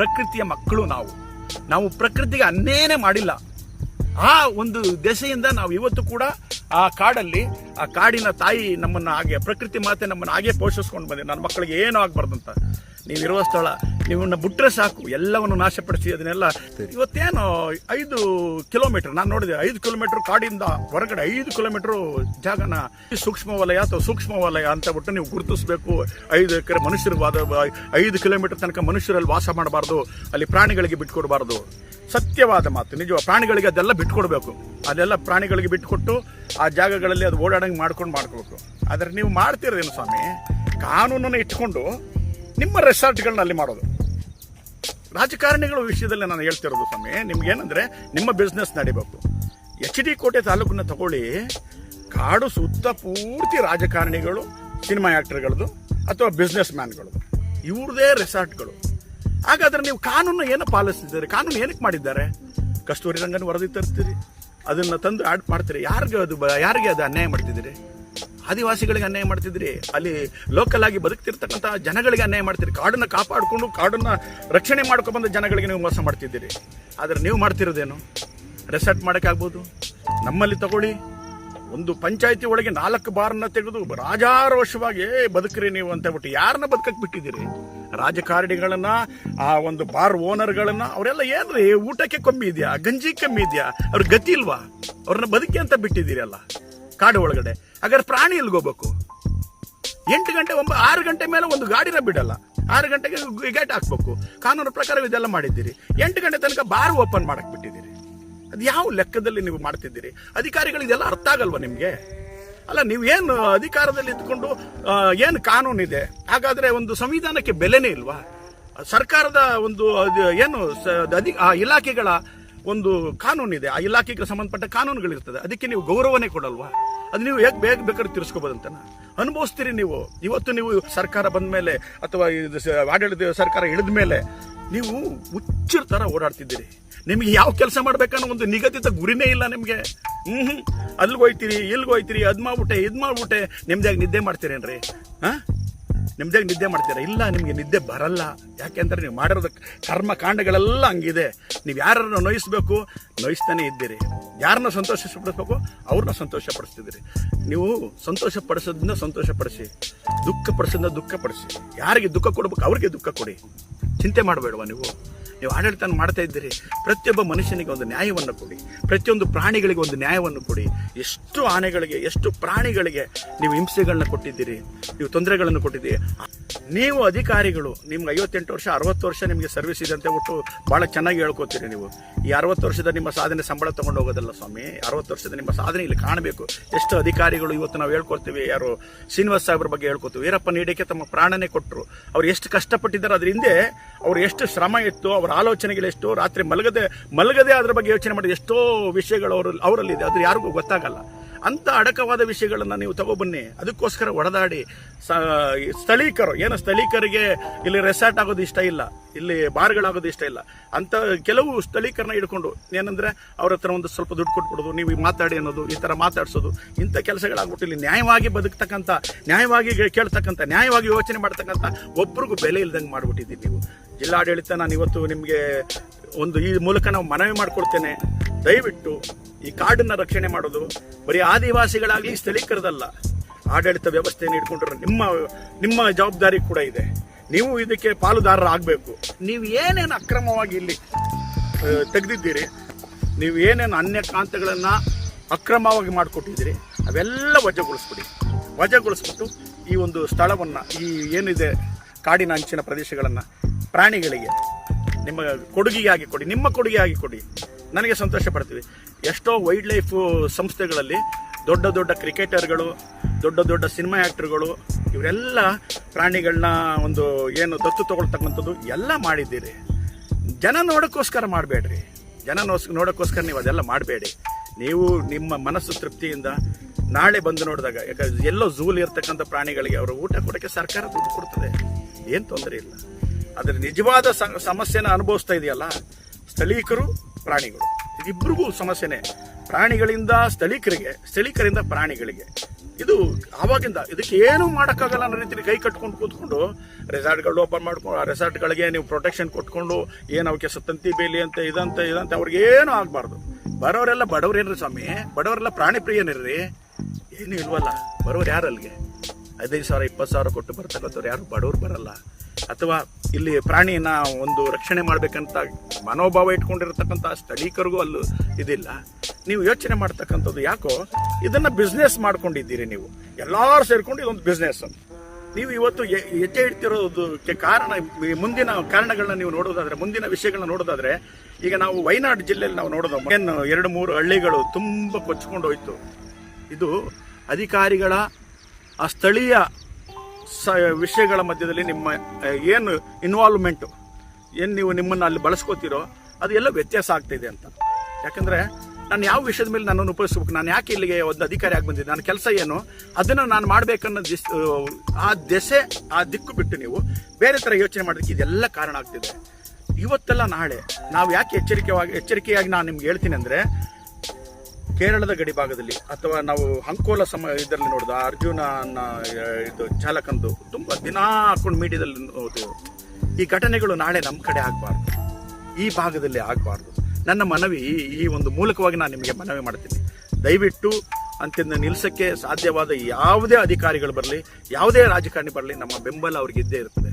ಪ್ರಕೃತಿಯ ಮಕ್ಕಳು ನಾವು. ನಾವು ಪ್ರಕೃತಿಗೆ ಅನ್ನೇನೆ ಮಾಡಿಲ್ಲ. ಆ ಒಂದು ದೆಸೆಯಿಂದ ನಾವು ಇವತ್ತು ಕೂಡ ಆ ಕಾಡಲ್ಲಿ ಆ ಕಾಡಿನ ತಾಯಿ ನಮ್ಮನ್ನ ಹಾಗೆ ಪ್ರಕೃತಿ ಮಾತೆ ನಮ್ಮನ್ನ ಹಾಗೆ ಪೋಷಿಸ್ಕೊಂಡು ಬಂದೆ. ನನ್ನ ಮಕ್ಕಳಿಗೆ ಏನೂ ಆಗ್ಬಾರ್ದಂತ ನೀವಿರುವ ಸ್ಥಳ ನೀವನ್ನ ಬಿಟ್ಟರೆ ಸಾಕು. ಎಲ್ಲವನ್ನು ನಾಶಪಡಿಸಿ ಅದನ್ನೆಲ್ಲ ಇವತ್ತೇನು ಐದು ಕಿಲೋಮೀಟರ್ ನಾನು ನೋಡಿದೆ ಐದು ಕಿಲೋಮೀಟರ್ ಕಾಡಿಂದ ಹೊರಗಡೆ ಐದು ಕಿಲೋಮೀಟರ್ ಜಾಗನ ಸೂಕ್ಷ್ಮ ವಲಯ ಅಥವಾ ಸೂಕ್ಷ್ಮ ವಲಯ ಅಂತ ಬಿಟ್ಟು ನೀವು ಗುರುತಿಸಬೇಕು. ಐದು ಎಕರೆ ಮನುಷ್ಯರಿಗೆ ವಾದ ಐದು ಕಿಲೋಮೀಟರ್ ತನಕ ಮನುಷ್ಯರಲ್ಲಿ ವಾಸ ಮಾಡಬಾರ್ದು. ಅಲ್ಲಿ ಪ್ರಾಣಿಗಳಿಗೆ ಬಿಟ್ಕೊಡ್ಬಾರ್ದು ಸತ್ಯವಾದ ಮಾತು. ನಿಜ ಪ್ರಾಣಿಗಳಿಗೆ ಅದೆಲ್ಲ ಬಿಟ್ಕೊಡ್ಬೇಕು ಅದೆಲ್ಲ ಪ್ರಾಣಿಗಳಿಗೆ ಬಿಟ್ಟುಕೊಟ್ಟು ಆ ಜಾಗಗಳಲ್ಲಿ ಅದು ಓಡಾಡಂಗೆ ಮಾಡ್ಕೊಂಡು ಮಾಡ್ಕೋಬೇಕು ಆದರೆ ನೀವು ಮಾಡ್ತಿರೋದೇನು ಸ್ವಾಮಿ? ಕಾನೂನನ್ನು ಇಟ್ಕೊಂಡು ನಿಮ್ಮ ರೆಸಾರ್ಟ್ಗಳನ್ನ ಅಲ್ಲಿ ಮಾಡೋದು. ರಾಜಕಾರಣಿಗಳ ವಿಷಯದಲ್ಲಿ ನಾನು ಹೇಳ್ತಿರೋದು ಸ್ವಾಮಿ, ನಿಮ್ಗೇನಂದ್ರೆ ನಿಮ್ಮ ಬಿಸ್ನೆಸ್ ನಡಿಬೇಕು. ಎಚ್ ಡಿ ಕೋಟೆ ತಾಲೂಕನ್ನ ತಗೊಳ್ಳಿ, ಕಾಡು ಸುತ್ತ ಪೂರ್ತಿ ರಾಜಕಾರಣಿಗಳು ಸಿನಿಮಾ ಆ್ಯಕ್ಟರ್ಗಳದು ಅಥವಾ ಬಿಸ್ನೆಸ್ ಮ್ಯಾನ್ಗಳು ಇವ್ರದೇ ರೆಸಾರ್ಟ್ಗಳು ಹಾಗಾದ್ರೆ ನೀವು ಕಾನೂನು ಏನು ಪಾಲಿಸ್ತಿದ್ದಾರೆ ಕಾನೂನು ಏನಕ್ಕೆ ಮಾಡಿದ್ದಾರೆ? ಕಸ್ತೂರಿ ರಂಗನ ವರದಿ ತರ್ತೀರಿ. ಅದನ್ನ ತಂದು ಆಡ್ ಮಾಡ್ತೀರಿ. ಯಾರಿಗೆ ಅದು ಯಾರಿಗೆ ಅದು ಅನ್ಯಾಯ ಮಾಡ್ತಿದ್ದೀರಿ? ಆದಿವಾಸಿಗಳಿಗೆ ಅನ್ಯಾಯ ಮಾಡ್ತಿದ್ರಿ? ಅಲ್ಲಿ ಲೋಕಲ್ ಆಗಿ ಬದುಕ್ತಿರ್ತಕ್ಕಂಥ ಜನಗಳಿಗೆ ಅನ್ಯಾಯ ಮಾಡ್ತೀರಿ ಕಾಡನ್ನ ಕಾಪಾಡಿಕೊಂಡು ಕಾಡನ್ನ ರಕ್ಷಣೆ ಮಾಡ್ಕೊಂಡು ಬಂದ ಜನಗಳಿಗೆ ನೀವು ಮೋಸ ಮಾಡ್ತಿದ್ದೀರಿ. ಆದರೆ ನೀವು ಮಾಡ್ತಿರೋದೇನು? ರೆಸಾರ್ಟ್ ಮಾಡೋಕ್ಕಾಗ್ಬೋದು ನಮ್ಮಲ್ಲಿ ತಗೊಳ್ಳಿ. ಒಂದು ಪಂಚಾಯತಿ ಒಳಗೆ ನಾಲ್ಕು ಬಾರನ್ನ ತೆಗೆದು ರಾಜಾರೋಷವಾಗಿ "ಏ, ಬದುಕ್ರಿ ನೀವು ಅಂತ ಬಿಟ್ಟು ಯಾರನ್ನ ಬದುಕಕ್ ಬಿಟ್ಟಿದ್ದೀರಿ? ರಾಜಕಾರಣಿಗಳನ್ನ ಆ ಒಂದು ಬಾರ್ ಓನರ್ಗಳನ್ನ ಅವರೆಲ್ಲ ಏನ್ರಿ? ಊಟಕ್ಕೆ ಕಮ್ಮಿ ಇದೆಯಾ? ಗಂಜಿ ಕಮ್ಮಿ ಇದೆಯಾ? ಅವ್ರ ಗತಿ ಇಲ್ವಾ? ಅವ್ರನ್ನ ಬದುಕಿ ಅಂತ ಬಿಟ್ಟಿದ್ದೀರಿ ಅಲ್ಲ. ಕಾಡು ಒಳಗಡೆ. ಹಾಗಾದ್ರೆ ಪ್ರಾಣಿ ಎಲ್ಗೋಬೇಕು ಎಂಟು ಗಂಟೆ ಒಂಬ, ಆರು ಗಂಟೆ ಮೇಲೆ ಒಂದು ಗಾಡಿನ ಬಿಡಲ್ಲ ಆರು ಗಂಟೆಗೆ ಗೇಟ್ ಹಾಕ್ಬೇಕು. ಕಾನೂನು ಪ್ರಕಾರ ಇದೆಲ್ಲ ಮಾಡಿದ್ದೀರಿ. ಎಂಟು ಗಂಟೆ ತನಕ ಬಾರ್ ಓಪನ್ ಮಾಡಕ್ ಬಿಟ್ಟಿದ್ದೀರಿ. ಅದು ಯಾವ ಲೆಕ್ಕದಲ್ಲಿ ನೀವು ಮಾಡ್ತಿದ್ದೀರಿ? ಅಧಿಕಾರಿಗಳು ಇದೆಲ್ಲ ಅರ್ಥ ಆಗಲ್ವಾ ನಿಮಗೆ? ಅಲ್ಲ, ನೀವು ಏನು ಅಧಿಕಾರದಲ್ಲಿ ಇದ್ಕೊಂಡು ಏನು ಕಾನೂನಿದೆ? ಹಾಗಾದ್ರೆ ಒಂದು ಸಂವಿಧಾನಕ್ಕೆ ಬೆಲೆನೇ ಇಲ್ವಾ? ಸರ್ಕಾರದ ಒಂದು ಏನು ಅಧಿ ಇಲಾಖೆಗಳ ಒಂದು ಕಾನೂನಿದೆ ಆ ಇಲಾಖೆಗೆ ಸಂಬಂಧಪಟ್ಟ ಕಾನೂನುಗಳಿರ್ತದೆ. ಅದಕ್ಕೆ ನೀವು ಗೌರವನೇ ಕೊಡಲ್ವಾ? ಅದು ನೀವು ಹೇಗೆ ಬೇಗ ಬೇಕಾದ್ರೆ ತಿರ್ಸ್ಕೋಬೋದಂತನ? ಅನುಭವಿಸ್ತೀರಿ ನೀವು. ಇವತ್ತು ನೀವು ಸರ್ಕಾರ ಬಂದ ಮೇಲೆ ಅಥವಾ ಇದು ಆಡಳಿತ ಸರ್ಕಾರ ಇಳಿದ ಮೇಲೆ ನೀವು ಹುಚ್ಚರ ಥರ ಓಡಾಡ್ತಿದ್ದೀರಿ. ನಿಮಗೆ ಯಾವ ಕೆಲಸ ಮಾಡ್ಬೇಕನ್ನೋ ಒಂದು ನಿಗದಿತ ಗುರಿನೇ ಇಲ್ಲ ನಿಮಗೆ. ಹ್ಞೂ ಹ್ಞೂ ಅಲ್ಲಿಗೆ ಹೋಯ್ತೀರಿ ಇಲ್ಲಿಗೆ ಹೋಯ್ತೀರಿ, ಅದು ಮಾಡ್ಬಿಟ್ಟೆ, ಇದು ಮಾಡ್ಬಿಟ್ಟೆ ನಿಮ್ದಾಗ ನಿದ್ದೆ ಮಾಡ್ತೀರೇನ್ರಿ? ಹಾ ನಿಮ್ದಾಗ ನಿದ್ದೆ ಮಾಡ್ತೀರಾ? ಇಲ್ಲ, ನಿಮಗೆ ನಿದ್ದೆ ಬರಲ್ಲ. ಯಾಕೆಂದ್ರೆ ನೀವು ಮಾಡಿರೋದ ಕರ್ಮ ಕಾಂಡಗಳೆಲ್ಲ ಹಂಗಿದೆ. ನೀವು ಯಾರನ್ನ ನೋಯಿಸ್ಬೇಕು, ನೋಯಿಸ್ತಾನೆ ಇದ್ದೀರಿ. ಯಾರನ್ನ ಸಂತೋಷ ಪಡಿಸ್ಬೇಕು ಅವ್ರನ್ನ ಸಂತೋಷ ಪಡಿಸ್ತಿದ್ದೀರಿ ನೀವು ಸಂತೋಷ ಪಡಿಸೋದನ್ನ ಸಂತೋಷ ಪಡಿಸಿ ದುಃಖ ಪಡಿಸೋದನ್ನ ದುಃಖ ಪಡಿಸಿ ಯಾರಿಗೆ ದುಃಖ ಕೊಡ್ಬೇಕು, ಅವ್ರಿಗೆ ದುಃಖ ಕೊಡಿ. ಚಿಂತೆ ಮಾಡಬೇಡವಾ ನೀವು? ನೀವು ಆಡಳಿತ ಮಾಡ್ತಾ ಇದ್ದೀರಿ, ಪ್ರತಿಯೊಬ್ಬ ಮನುಷ್ಯನಿಗೆ ಒಂದು ನ್ಯಾಯವನ್ನು ಕೊಡಿ, ಪ್ರತಿಯೊಂದು ಪ್ರಾಣಿಗಳಿಗೆ ಒಂದು ನ್ಯಾಯವನ್ನು ಕೊಡಿ. ಎಷ್ಟು ಆನೆಗಳಿಗೆ, ಎಷ್ಟು ಪ್ರಾಣಿಗಳಿಗೆ ನೀವು ಹಿಂಸೆಗಳನ್ನ ಕೊಟ್ಟಿದ್ದೀರಿ, ನೀವು ತೊಂದರೆಗಳನ್ನು ಕೊಟ್ಟಿದ್ದೀರಿ. ನೀವು ಅಧಿಕಾರಿಗಳು, ನಿಮ್ಗೆ ಐವತ್ತೆಂಟು ವರ್ಷ, ಅರವತ್ತು ವರ್ಷ ನಿಮಗೆ ಸರ್ವಿಸ್ ಇದೆ ಅಂತ ಬಿಟ್ಟು ಭಾಳ ಚೆನ್ನಾಗಿ ಹೇಳ್ಕೊತೀರಿ ನೀವು. ಈ ಅರವತ್ತು ವರ್ಷದ ನಿಮ್ಮ ಸಾಧನೆ ಸಂಬಳ ತಗೊಂಡು ಹೋಗೋದಲ್ಲ ಸ್ವಾಮಿ. ಅರವತ್ತು ವರ್ಷದ ನಿಮ್ಮ ಸಾಧನೆ ಇಲ್ಲಿ ಕಾಣಬೇಕು. ಎಷ್ಟು ಅಧಿಕಾರಿಗಳು ಇವತ್ತು ನಾವು ಹೇಳ್ಕೊಡ್ತೀವಿ ಯಾರು ಶ್ರೀನಿವಾಸ್ ಸಾಹೇಬ್ರ ಬಗ್ಗೆ ಹೇಳ್ಕೊತೀವಿ ವೀರಪ್ಪ ನೀಡಕ್ಕೆ ತಮ್ಮ ಪ್ರಾಣನೇ ಕೊಟ್ಟರು. ಅವ್ರು ಎಷ್ಟು ಕಷ್ಟಪಟ್ಟಿದ್ದಾರೆ, ಅದ್ರ ಹಿಂದೆ ಅವ್ರು ಎಷ್ಟು ಶ್ರಮ ಇತ್ತು, ಅವರ ಆಲೋಚನೆಗಳೆಷ್ಟು ರಾತ್ರಿ ಮಲಗದೆ ಮಲಗದೆ ಅದ್ರ ಬಗ್ಗೆ ಯೋಚನೆ ಮಾಡಿದ ಎಷ್ಟೋ ವಿಷಯಗಳು ಅವರು ಅವರಲ್ಲಿದೆ. ಅದು ಯಾರಿಗೂ ಗೊತ್ತಾಗಲ್ಲ. ಅಂತ ಅಡಕವಾದ ವಿಷಯಗಳನ್ನ ನೀವು ತಗೊಬನ್ನಿ ಅದಕ್ಕೋಸ್ಕರ ಹೊಡೆದಾಡಿ ಸ- ಸ್ಥಳೀಕರು, ಏನು ಸ್ಥಳೀಕರಿಗೆ ಇಲ್ಲಿ ರೆಸಾರ್ಟ್ ಆಗೋದು ಇಷ್ಟ ಇಲ್ಲ, ಇಲ್ಲಿ ಬಾರ್ಗಳಾಗೋದು ಇಷ್ಟ ಇಲ್ಲ. ಅಂತ ಕೆಲವು ಸ್ಥಳೀಕರನ್ನ ಹಿಡ್ಕೊಂಡು, ಏನಂದ್ರೆ ಅವ್ರ ಹತ್ರ ಒಂದು ಸ್ವಲ್ಪ ದುಡ್ಡು ಕೊಟ್ಬಿಡೋದು, ನೀವು ಮಾತಾಡಿ ಅನ್ನೋದು, ಈ ತರ ಮಾತಾಡ್ಸೋದು, ಇಂಥ ಕೆಲಸಗಳಾಗ್ಬಿಟ್ಟು ಇಲ್ಲಿ ನ್ಯಾಯವಾಗಿ ಬದುಕ್ತಕ್ಕಂಥ, ನ್ಯಾಯವಾಗಿ ಕೇಳ್ತಕ್ಕಂಥ, ನ್ಯಾಯವಾಗಿ ಯೋಚನೆ ಮಾಡ್ತಕ್ಕಂಥ ಒಬ್ರಿಗೂ ಬೆಲೆ ಇಲ್ದಂಗೆ ಮಾಡ್ಬಿಟ್ಟಿದ್ದೀವಿ ನೀವು. ಜಿಲ್ಲಾಡಳಿತ ನಾನು ಇವತ್ತು ನಿಮಗೆ ಒಂದು ಈ ಮೂಲಕ ನಾವು ಮನವಿ ಮಾಡಿಕೊಡ್ತೇನೆ. ದಯವಿಟ್ಟು ಈ ಕಾಡನ್ನು ರಕ್ಷಣೆ ಮಾಡೋದು ಬರೀ ಆದಿವಾಸಿಗಳಾಗಲಿ ಸ್ಥಳೀಕರದಲ್ಲ. ಆಡಳಿತ ವ್ಯವಸ್ಥೆಯನ್ನು ಇಟ್ಕೊಂಡ್ರೆ ನಿಮ್ಮ ನಿಮ್ಮ ಜವಾಬ್ದಾರಿ ಕೂಡ ಇದೆ. ನೀವು ಇದಕ್ಕೆ ಪಾಲುದಾರರಾಗಬೇಕು ನೀವು ಏನೇನು ಅಕ್ರಮವಾಗಿ ಇಲ್ಲಿ ತೆಗೆದಿದ್ದೀರಿ, ನೀವು ಏನೇನು ಅನ್ಯ ಕಾಂತಗಳನ್ನು ಅಕ್ರಮವಾಗಿ ಮಾಡಿಕೊಟ್ಟಿದ್ದೀರಿ, ಅವೆಲ್ಲ ವಜಾಗೊಳಿಸ್ಬಿಡಿ. ವಜಗೊಳಿಸ್ಬಿಟ್ಟು ಈ ಒಂದು ಸ್ಥಳವನ್ನು, ಈ ಏನಿದೆ ಕಾಡಿನ ಅಂಚಿನ ಪ್ರದೇಶಗಳನ್ನು ಪ್ರಾಣಿಗಳಿಗೆ ನಿಮ್ಮ ಕೊಡುಗೆಯಾಗಿ ಕೊಡಿ, ನಿಮ್ಮ ಕೊಡುಗೆಯಾಗಿ ಕೊಡಿ. ನನಗೆ ಸಂತೋಷ ಪಡ್ತೀವಿ. ಎಷ್ಟೋ ವೈಲ್ಡ್ ಲೈಫ್ ಸಂಸ್ಥೆಗಳಲ್ಲಿ ದೊಡ್ಡ ದೊಡ್ಡ ಕ್ರಿಕೆಟರ್ಗಳು ದೊಡ್ಡ ದೊಡ್ಡ ಸಿನಿಮಾ ಆ್ಯಕ್ಟ್ರುಗಳು ಇವರೆಲ್ಲ ಪ್ರಾಣಿಗಳನ್ನ ಒಂದು ಏನು ದತ್ತು ತಗೊಳ್ತಕ್ಕಂಥದ್ದು ಎಲ್ಲ ಮಾಡಿದ್ದೀರಿ. ಜನ ನೋಡೋಕ್ಕೋಸ್ಕರ ಮಾಡಬೇಡ್ರಿ. ಜನ ನೋಡೋಕ್ಕೋಸ್ಕರ ನೀವು ಅದೆಲ್ಲ ಮಾಡಬೇಡಿ. ನೀವು ನಿಮ್ಮ ಮನಸ್ಸು ತೃಪ್ತಿಯಿಂದ ನಾಳೆ ಬಂದು ನೋಡಿದಾಗ, ಯಾಕಂದ್ರೆ ಎಲ್ಲೋ ಝೂಲ್ ಇರ್ತಕ್ಕಂಥ ಪ್ರಾಣಿಗಳಿಗೆ ಅವರು ಊಟ ಕೊಡೋಕ್ಕೆ ಸರ್ಕಾರ ದುಡ್ಡು ಕೊಡ್ತದೆ. ಏನು ತೊಂದರೆ ಇಲ್ಲ. ಅದರ ನಿಜವಾದ ಸಮಸ್ಯೆನ ಅನುಭವಿಸ್ತಾ ಇದೆಯಲ್ಲ, ಸ್ಥಳೀಕರು, ಪ್ರಾಣಿಗಳು. ಇದಿಬ್ಬರಿಗೂ ಸಮಸ್ಯೆನೇ. ಪ್ರಾಣಿಗಳಿಂದ ಸ್ಥಳೀಕರಿಗೆ, ಸ್ಥಳೀಕರಿಂದ ಪ್ರಾಣಿಗಳಿಗೆ. ಇದು ಆವಾಗಿಂದ ಇದಕ್ಕೆ ಏನು ಮಾಡೋಕ್ಕಾಗಲ್ಲ ಅನ್ನೋ ರೀತಿಯಲ್ಲಿ ಕೈ ಕಟ್ಕೊಂಡು ಕೂತ್ಕೊಂಡು ರೆಸಾರ್ಟ್ಗಳು ಓಪನ್ ಮಾಡ್ಕೊಂಡು, ಆ ರೆಸಾರ್ಟ್ಗಳಿಗೆ ನೀವು ಪ್ರೊಟೆಕ್ಷನ್ ಕೊಟ್ಕೊಂಡು, ಏನು ಅವಕ್ಕೆ ಸತ್ತಂತಿ ಬೇಲಿ ಅಂತ, ಇದಂತ ಇದಂತ, ಅವ್ರಿಗೆ ಏನು ಆಗಬಾರ್ದು. ಬರೋರೆಲ್ಲ ಬಡವ್ರೇನ್ರಿ ಸ್ವಾಮಿ? ಬಡವರೆಲ್ಲ ಪ್ರಾಣಿ ಪ್ರಿಯನಿರ್ರಿ? ಏನು ಇಲ್ವಲ್ಲ, ಬರೋರು ಯಾರು ಅಲ್ಲಿಗೆ ಹದಿನೈದು ಸಾವಿರ, ಇಪ್ಪತ್ತು ಸಾವಿರ ಕೊಟ್ಟು ಬರ್ತಕ್ಕಂಥವ್ರು ಯಾರು ಬಡವ್ರು ಬರಲ್ಲ. ಅಥವಾ ಇಲ್ಲಿ ಪ್ರಾಣಿನ ಒಂದು ರಕ್ಷಣೆ ಮಾಡಬೇಕಂತ ಮನೋಭಾವ ಇಟ್ಕೊಂಡಿರ್ತಕ್ಕಂಥ ಸ್ಥಳೀಕರಿಗೂ ಅಲ್ಲೂ ಇದಿಲ್ಲ. ನೀವು ಯೋಚನೆ ಮಾಡ್ತಕ್ಕಂಥದ್ದು ಯಾಕೋ, ಇದನ್ನ ಬಿಸ್ನೆಸ್ ಮಾಡ್ಕೊಂಡಿದ್ದೀರಿ ನೀವು. ಎಲ್ಲರೂ ಸೇರ್ಕೊಂಡು ಇದೊಂದು ಬಿಸ್ನೆಸ್ ನೀವು ಇವತ್ತು ಹೆಜ್ಜೆ ಇಡ್ತಿರೋದಕ್ಕೆ ಕಾರಣ, ಮುಂದಿನ ಕಾರಣಗಳನ್ನ ನೀವು ನೋಡೋದಾದ್ರೆ, ಮುಂದಿನ ವಿಷಯಗಳನ್ನ ನೋಡೋದಾದ್ರೆ, ಈಗ ನಾವು ವಯನಾಡು ಜಿಲ್ಲೆಯಲ್ಲಿ ನಾವು ನೋಡೋದು ಏನು, ಎರಡು, ಮೂರು ಹಳ್ಳಿಗಳು ತುಂಬ ಕೊಚ್ಕೊಂಡು ಹೋಯ್ತು. ಇದು ಅಧಿಕಾರಿಗಳ, ಆ ಸ್ಥಳೀಯ ಸ, ವಿಷಯಗಳ ಮಧ್ಯದಲ್ಲಿ ನಿಮ್ಮ ಏನು ಇನ್ವಾಲ್ವ್ಮೆಂಟು ಏನು ನೀವು ನಿಮ್ಮನ್ನು ಅಲ್ಲಿ ಬಳಸ್ಕೋತಿರೋ ಅದು ಎಲ್ಲ ವ್ಯತ್ಯಾಸ ಆಗ್ತಿದೆ ಅಂತ. ಯಾಕಂದರೆ ನಾನು ಯಾವ ವಿಷಯದ ಮೇಲೆ ನನ್ನನ್ನು ಉಪಯೋಗಿಸ್ಬೇಕು? ನಾನು ಯಾಕೆ ಇಲ್ಲಿಗೆ ಒಂದು ಅಧಿಕಾರಿ ಆಗಿ ಬಂದಿದ್ದೆ ನನ್ನ ಕೆಲಸ ಏನು? ಅದನ್ನು ನಾನು ಮಾಡಬೇಕನ್ನೋ ದಿಸ್, ಆ ದೆಸೆ, ಆ ದಿಕ್ಕು ಬಿಟ್ಟು ನೀವು ಬೇರೆ ಥರ ಯೋಚನೆ ಮಾಡೋದಕ್ಕೆ ಇದೆಲ್ಲ ಕಾರಣ ಆಗ್ತಿದೆ. ಇವತ್ತೆಲ್ಲ ನಾಳೆ, ನಾವು ಯಾಕೆ ಎಚ್ಚರಿಕೆವಾಗಿ, ಎಚ್ಚರಿಕೆಯಾಗಿ ನಾನು ನಿಮ್ಗೆ ಹೇಳ್ತೀನಿ ಅಂದರೆ ಕೇರಳದ ಗಡಿ ಭಾಗದಲ್ಲಿ ಅಥವಾ ನಾವು ಅಂಕೋಲ ಸಮ ಇದರಲ್ಲಿ ನೋಡಿದ ಅರ್ಜುನ ಇದು ಚಾಲಕಂದು ತುಂಬ ದಿನ ಹಾಕೊಂಡು ಮೀಡಿಯಾದಲ್ಲಿ ನೋಡ್ತೀವಿ. ಈ ಘಟನೆಗಳು ನಾಳೆ ನಮ್ಮ ಕಡೆ ಆಗಬಾರ್ದು. ಈ ಭಾಗದಲ್ಲಿ ಆಗಬಾರ್ದು. ನನ್ನ ಮನವಿ, ಈ- ಒಂದು ಮೂಲಕವಾಗಿ ನಾನು ನಿಮಗೆ ಮನವಿ ಮಾಡ್ತೀನಿ. ದಯವಿಟ್ಟು ಅಂತಿಂದ ನಿಲ್ಸೋಕ್ಕೆ ಸಾಧ್ಯವಾದ ಯಾವುದೇ ಅಧಿಕಾರಿಗಳು ಬರಲಿ, ಯಾವುದೇ ರಾಜಕಾರಣಿ ಬರಲಿ, ನಮ್ಮ ಬೆಂಬಲ ಅವ್ರಿಗೆ ಇದ್ದೇ ಇರ್ತದೆ.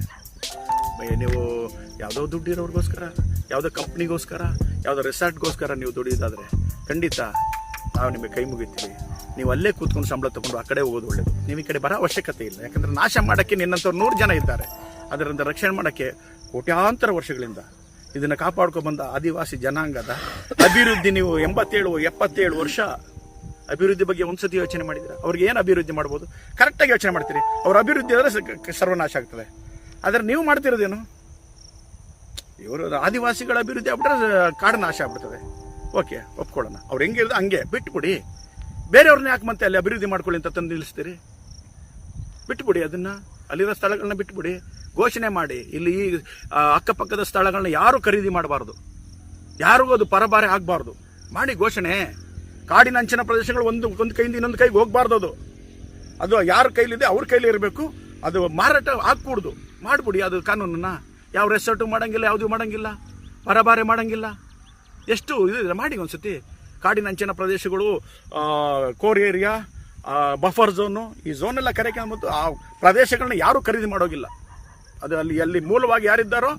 ನೀವು ಯಾವುದೋ ದುಡ್ಡಿರೋರಿಗೋಸ್ಕರ ಯಾವುದೋ ಕಂಪ್ನಿಗೋಸ್ಕರ ಯಾವುದೋ ರೆಸಾರ್ಟ್ಗೋಸ್ಕರ ನೀವು ದುಡಿಯೋದಾದರೆ ಖಂಡಿತ ನಾವು ನಿಮಗೆ ಕೈ ಮುಗಿತೀವಿ. ನೀವು ಅಲ್ಲೇ ಕೂತ್ಕೊಂಡು ಸಂಬಳ ತಗೊಂಡು ಆ ಕಡೆ ಹೋಗೋದು ಒಳ್ಳೇದು. ನೀವು ಈ ಕಡೆ ಬರೋ ಅವಶ್ಯಕತೆ ಇಲ್ಲ. ಯಾಕಂದ್ರೆ ನಾಶ ಮಾಡೋಕ್ಕೆ ನಿನ್ನಂಥವ್ರು ನೂರು ಜನ ಇದ್ದಾರೆ. ಅದರಿಂದ ರಕ್ಷಣೆ ಮಾಡೋಕ್ಕೆ ಕೋಟ್ಯಾಂತರ ವರ್ಷಗಳಿಂದ ಇದನ್ನು ಕಾಪಾಡ್ಕೊಂಡು ಬಂದ ಆದಿವಾಸಿ ಜನಾಂಗದ ಅಭಿವೃದ್ಧಿ ನೀವು ಎಂಬತ್ತೇಳು, ಎಪ್ಪತ್ತೇಳು ವರ್ಷ ಅಭಿವೃದ್ಧಿ ಬಗ್ಗೆ ಒಂದ್ಸತಿ ಯೋಚನೆ ಮಾಡಿದ್ರೆ ಅವ್ರಿಗೆ ಏನು ಅಭಿವೃದ್ಧಿ ಮಾಡ್ಬೋದು? ಕರೆಕ್ಟಾಗಿ ಯೋಚನೆ ಮಾಡ್ತೀರಿ. ಅವ್ರ ಅಭಿವೃದ್ಧಿ ಆದರೆ ಸರ್ವನಾಶ ಆಗ್ತದೆ. ಆದರೆ ನೀವು ಮಾಡ್ತಿರೋದೇನು? ಇವರು ಆದಿವಾಸಿಗಳ ಅಭಿವೃದ್ಧಿ ಆಗ್ಬಿಟ್ರೆ ಕಾಡು ನಾಶ ಆಗ್ಬಿಡ್ತದೆ. ಓಕೆ, ಒಪ್ಕೊಳ್ಳೋಣ. ಅವ್ರು ಹೆಂಗೆ ಹೆಂಗಿರೋದು ಹಂಗೆ, ಬಿಟ್ಬಿಡಿ. ಬೇರೆಯವ್ರನ್ನ ಯಾಕೆ ಮತ್ತೆ ಅಲ್ಲಿ ಅಭಿವೃದ್ಧಿ ಮಾಡ್ಕೊಳ್ಳಿ ಅಂತ ತಂದು ನಿಲ್ಲಿಸ್ತೀರಿ? ಬಿಟ್ಬಿಡಿ ಅದನ್ನು. ಅಲ್ಲಿರೋ ಸ್ಥಳಗಳನ್ನ ಬಿಟ್ಬಿಡಿ. ಘೋಷಣೆ ಮಾಡಿ. ಇಲ್ಲಿ ಈ ಅಕ್ಕಪಕ್ಕದ ಸ್ಥಳಗಳನ್ನ ಯಾರು ಖರೀದಿ ಮಾಡಬಾರ್ದು. ಯಾರಿಗೂ ಅದು ಪರಭಾರೆ ಆಗಬಾರ್ದು. ಮಾಡಿ ಘೋಷಣೆ. ಕಾಡಿನ ಅಂಚಿನ ಪ್ರದೇಶಗಳು ಒಂದು ಒಂದು ಕೈಯಿಂದ ಇನ್ನೊಂದು ಕೈಗೆ ಹೋಗಬಾರ್ದು ಅದು. ಅದು ಯಾರ ಕೈಲಿದೆ ಅವ್ರ ಕೈಲಿ ಇರಬೇಕು. ಅದು ಮಾರಾಟ ಆಗ್ಕೂಡ್ದು ಮಾಡಿಬಿಡಿ ಅದು ಕಾನೂನನ್ನ. ಯಾವ ರೆಸಾರ್ಟು ಮಾಡೋಂಗಿಲ್ಲ, ಯಾವುದು ಮಾಡೋಂಗಿಲ್ಲ. ಪರಭಾರೆ ಮಾಡಂಗಿಲ್ಲ. ಎಷ್ಟು ಇದು ಮಾಡಿ ಒಂದ್ಸತಿ. ಕಾಡಿನ ಅಂಚಿನ ಪ್ರದೇಶಗಳು ಕೋರ್ ಏರಿಯಾ ಬಫರ್ ಝೋನು ಈ ಝೋನ್ ಎಲ್ಲ ಕರೆಕೆ ಮತ್ತು ಆ ಪ್ರದೇಶಗಳನ್ನ ಯಾರೂ ಖರೀದಿ ಮಾಡೋಗಿಲ್ಲ ಅದು ಅಲ್ಲಿ ಅಲ್ಲಿ ಮೂಲವಾಗಿ ಯಾರಿದ್ದಾರೋ,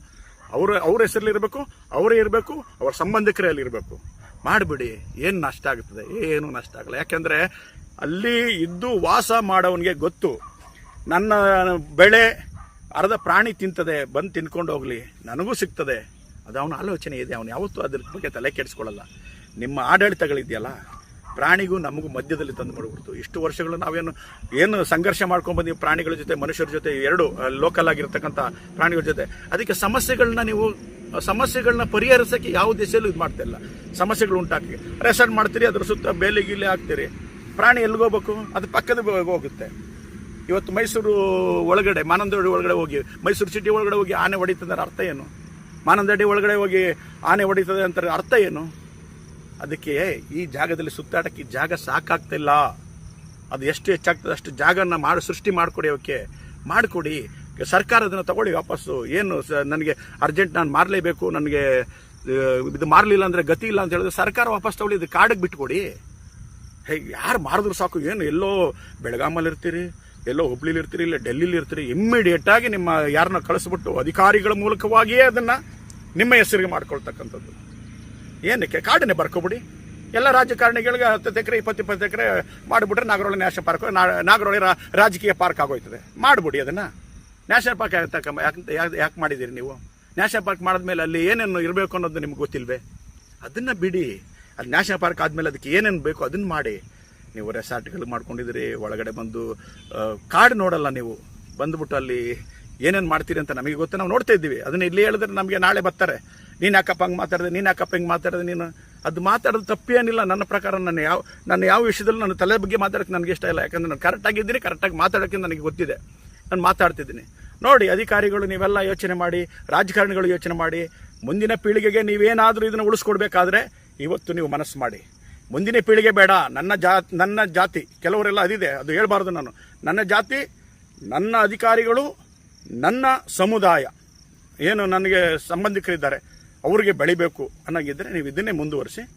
ಅವರು, ಅವ್ರ ಹೆಸರಲ್ಲಿ ಇರಬೇಕು ಅವರೇ ಇರಬೇಕು, ಅವ್ರ ಸಂಬಂಧಿಕರೇ ಅಲ್ಲಿ ಇರಬೇಕು. ಮಾಡಿಬಿಡಿ. ಏನು ನಷ್ಟ ಆಗ್ತದೆ? ಏನು ನಷ್ಟ ಆಗಲ್ಲ. ಯಾಕೆಂದರೆ ಅಲ್ಲಿ ಇದ್ದು ವಾಸ ಮಾಡೋವನಿಗೆ ಗೊತ್ತು. ನನ್ನ ಬೆಳೆ ಅರ್ಧ ಪ್ರಾಣಿ ತಿಂತದೆ, ಬಂದು ತಿನ್ಕೊಂಡು ಹೋಗಲಿ. ನನಗೂ ಸಿಗ್ತದೆ. ಅದು ಅವನ ಆಲೋಚನೆ ಇದೆ, ಅವನು ಯಾವತ್ತೂ ಅದ್ರ ಬಗ್ಗೆ ತಲೆ ಕೆಡಿಸ್ಕೊಳ್ಳಲ್ಲ. ನಿಮ್ಮ ಆಡಳಿತಗಳಿದೆಯಲ್ಲ, ಪ್ರಾಣಿಗೂ ನಮಗೂ ಮಧ್ಯದಲ್ಲಿ ತಂದು ಮಾಡಿಬಿಡ್ತು ಇಷ್ಟು ವರ್ಷಗಳು ನಾವೇನು, ಏನು ಸಂಘರ್ಷ ಮಾಡ್ಕೊಂಡು ಬಂದೀವಿ ಪ್ರಾಣಿಗಳ ಜೊತೆ, ಮನುಷ್ಯರ ಜೊತೆ, ಎರಡು ಲೋಕಲ್ ಆಗಿರ್ತಕ್ಕಂಥ ಪ್ರಾಣಿಗಳ ಜೊತೆ, ಅದಕ್ಕೆ ಸಮಸ್ಯೆಗಳನ್ನ ನೀವು ಸಮಸ್ಯೆಗಳನ್ನ ಪರಿಹರಿಸೋಕ್ಕೆ ಯಾವ ದಿಶೆಯಲ್ಲೂ ಇದು ಮಾಡ್ತಾ ಇಲ್ಲ. ಸಮಸ್ಯೆಗಳು ಉಂಟಾಕಿ ರೆಸಾರ್ಟ್ ಮಾಡ್ತೀರಿ, ಅದ್ರ ಸುತ್ತ ಬೇಲಿ ಗೀಲೆ ಹಾಕ್ತೀರಿ. ಪ್ರಾಣಿ ಎಲ್ಲಿಗೋಗ್ಬೇಕು ಅದು ಪಕ್ಕದ ಹೋಗುತ್ತೆ. ಇವತ್ತು ಮೈಸೂರು ಒಳಗಡೆ, ಮಾನಂದೋಡಿ ಒಳಗಡೆ ಹೋಗಿ, ಮೈಸೂರು ಸಿಟಿ ಒಳಗಡೆ ಹೋಗಿ ಆನೆ ಹೊಡಿತಂದ್ರೆ ಅರ್ಥ ಏನು? ಮಾನಂದವಾಡಿ ಒಳಗಡೆ ಹೋಗಿ ಆನೆ ಹೊಡಿತದೆ ಅಂತಾರೆ ಅರ್ಥ ಏನು? ಅದಕ್ಕೆ ಈ ಜಾಗದಲ್ಲಿ ಸುತ್ತಾಟಕ್ಕೆ ಜಾಗ ಸಾಕಾಗ್ತಿಲ್ಲ. ಅದು ಎಷ್ಟು ಹೆಚ್ಚಾಗ್ತದೆ ಅಷ್ಟು ಜಾಗನ ಮಾಡಿ, ಸೃಷ್ಟಿ ಮಾಡಿಕೊಡಿ ಅವಕ್ಕೆ. ಮಾಡಿಕೊಡಿ. ಸರ್ಕಾರ ಅದನ್ನು ತಗೊಳ್ಳಿ ವಾಪಸ್ಸು. ಏನು ನನಗೆ ಅರ್ಜೆಂಟ್ ನಾನು ಮಾರಲೇಬೇಕು, ನನಗೆ ಇದು ಮಾರಲಿಲ್ಲ ಅಂದರೆ ಗತಿ ಇಲ್ಲ ಅಂತ ಹೇಳಿದ್ರೆ ಸರ್ಕಾರ ವಾಪಸ್ ತಗೊಳ್ಳಿ, ಇದು ಕಾಡಿಗೆ ಬಿಟ್ಕೊಡಿ. ಹೇ, ಯಾರು ಮಾರಿದ್ರು ಸಾಕು, ಏನು ಎಲ್ಲೋ ಬೆಳಗಾಮಲ್ಲಿ ಇರ್ತೀರಿ ಎಲ್ಲೋ ಹುಬ್ಳಿಲಿ ಇರ್ತೀರಿ, ಇಲ್ಲ ಡೆಲ್ಲಿಲಿ ಇರ್ತೀರಿ ಇಮ್ಮಿಡಿಯೇಟ್ ಆಗಿ ನಿಮ್ಮ ಯಾರನ್ನ ಕಳಿಸ್ಬಿಟ್ಟು ಅಧಿಕಾರಿಗಳ ಮೂಲಕವಾಗಿಯೇ ಅದನ್ನ ನಿಮ್ಮ ಹೆಸರಿಗೆ ಮಾಡ್ಕೊಳ್ತಕ್ಕಂಥದ್ದು. ಏನಕ್ಕೆ? ಕಾಡನೆ ಬರ್ಕೊಬಿಡಿ. ಎಲ್ಲ ರಾಜಕಾರಣಿಗಳಿಗೆ ಹತ್ತು ಎಕರೆ, ಇಪ್ಪತ್ತು ಇಪ್ಪತ್ತು ಎಕರೆ ಮಾಡಿಬಿಟ್ರೆ ನಾಗರೋಳಿ ನ್ಯಾಷನಲ್ ಪಾರ್ಕ್ ನಾಗರೋಳಿ ರಾಜಕೀಯ ಪಾರ್ಕ್ ಆಗೋಯ್ತದೆ. ಮಾಡಿಬಿಡಿ ಅದನ್ನ. ನ್ಯಾಷನಲ್ ಪಾರ್ಕ್ ಯಾಕೆ ಯಾಕೆ ಮಾಡಿದ್ದೀರಿ ನೀವು? ನ್ಯಾಷನಲ್ ಪಾರ್ಕ್ ಮಾಡಿದ್ಮೇಲೆ ಅಲ್ಲಿ ಏನೇನು ಇರಬೇಕು ಅನ್ನೋದು ನಿಮ್ಗೆ ಗೊತ್ತಿಲ್ವೇ? ಅದನ್ನ ಬಿಡಿ. ಅಲ್ಲಿ ನ್ಯಾಷನಲ್ ಪಾರ್ಕ್ ಆದ್ಮೇಲೆ ಅದಕ್ಕೆ ಏನೇನು ಬೇಕು ಅದನ್ನ ಮಾಡಿ. ನೀವು ರೆಸಾರ್ಟ್ಗಳು ಮಾಡ್ಕೊಂಡಿದ್ದೀರಿ, ಒಳಗಡೆ ಬಂದು ಕಾಡು ನೋಡಲ್ಲ ನೀವು. ಬಂದ್ಬಿಟ್ಟು ಅಲ್ಲಿ ಏನೇನು ಮಾಡ್ತೀರಿ ಅಂತ ನಮಗೆ ಗೊತ್ತು. ನಾವು ನೋಡ್ತಾ ಇದ್ದೀವಿ. ಅದನ್ನ ಇಲ್ಲಿ ಹೇಳಿದ್ರೆ ನಮಗೆ ನಾಳೆ ಬರ್ತಾರೆ. ನೀನು ಯಾಕಪ್ಪ ಹಂಗೆ ಮಾತಾಡಿದೆ? ನೀನು ಯಾಕಪ್ಪ ಹಿಂಗೆ ಮಾತಾಡಿದೆ ನೀನು? ಅದು ಮಾತಾಡೋದು ತಪ್ಪೇನಿಲ್ಲ. ನನ್ನ ಪ್ರಕಾರ ನನ್ನ ಯಾವ ನಾನು ಯಾವ ವಿಷಯದಲ್ಲಿ ನನ್ನ ತಲೆ ಬಗ್ಗೆ ಮಾತಾಡೋಕ್ಕೆ ನನಗೆ ಇಷ್ಟ ಇಲ್ಲ. ಯಾಕಂದ್ರೆ ನಾನು ಕರೆಕ್ಟಾಗಿದ್ದೀನಿ ಕರೆಕ್ಟಾಗಿ ಮಾತಾಡೋಕ್ಕೆ ನನಗೆ ಗೊತ್ತಿದೆ. ನಾನು ಮಾತಾಡ್ತಿದ್ದೀನಿ. ನೋಡಿ, ಅಧಿಕಾರಿಗಳು ನೀವೆಲ್ಲ ಯೋಚನೆ ಮಾಡಿ, ರಾಜಕಾರಣಿಗಳು ಯೋಚನೆ ಮಾಡಿ, ಮುಂದಿನ ಪೀಳಿಗೆಗೆ ನೀವೇನಾದರೂ ಇದನ್ನು ಉಳಿಸ್ಕೊಡ್ಬೇಕಾದ್ರೆ ಇವತ್ತು ನೀವು ಮನಸ್ಸು ಮಾಡಿ. ಮುಂದಿನ ಪೀಳಿಗೆ ಬೇಡ. ನನ್ನ ಜಾ, ನನ್ನ ಜಾತಿ. ಕೆಲವರೆಲ್ಲ ಅದಿದೆ. ಅದು ಹೇಳ್ಬಾರ್ದು ನಾನು. ನನ್ನ ಜಾತಿ, ನನ್ನ ಅಧಿಕಾರಿಗಳು, ನನ್ನ ಸಮುದಾಯ. ಏನು ನನಗೆ ಸಂಬಂಧಿಕರಿದ್ದಾರೆ. ಅವ್ರಿಗೆ ಬೆಳಿಬೇಕು ಅನ್ನೋಂಗಿದ್ರೆ ನೀವು ಇದನ್ನೇ ಮುಂದುವರಿಸಿ.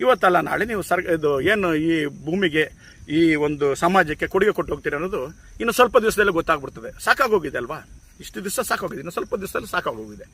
ಇವತ್ತಲ್ಲ ನಾಳೆ ನೀವು ಸರ್, ಇದು ಏನು ಈ ಭೂಮಿಗೆ, ಈ ಒಂದು ಸಮಾಜಕ್ಕೆ ಕೊಡುಗೆ ಕೊಟ್ಟು ಹೋಗ್ತೀರಿ ಅನ್ನೋದು ಇನ್ನು ಸ್ವಲ್ಪ ದಿವಸದಲ್ಲೇ ಗೊತ್ತಾಗ್ಬಿಡ್ತದೆ. ಸಾಕಾಗೋಗಿದೆ ಅಲ್ವಾ? ಇಷ್ಟು ದಿವಸ ಸಾಕಾಗೋಗಿದೆ. ಇನ್ನು ಸ್ವಲ್ಪ ದಿವಸದಲ್ಲಿ ಸಾಕಾಗೋಗಿದೆ.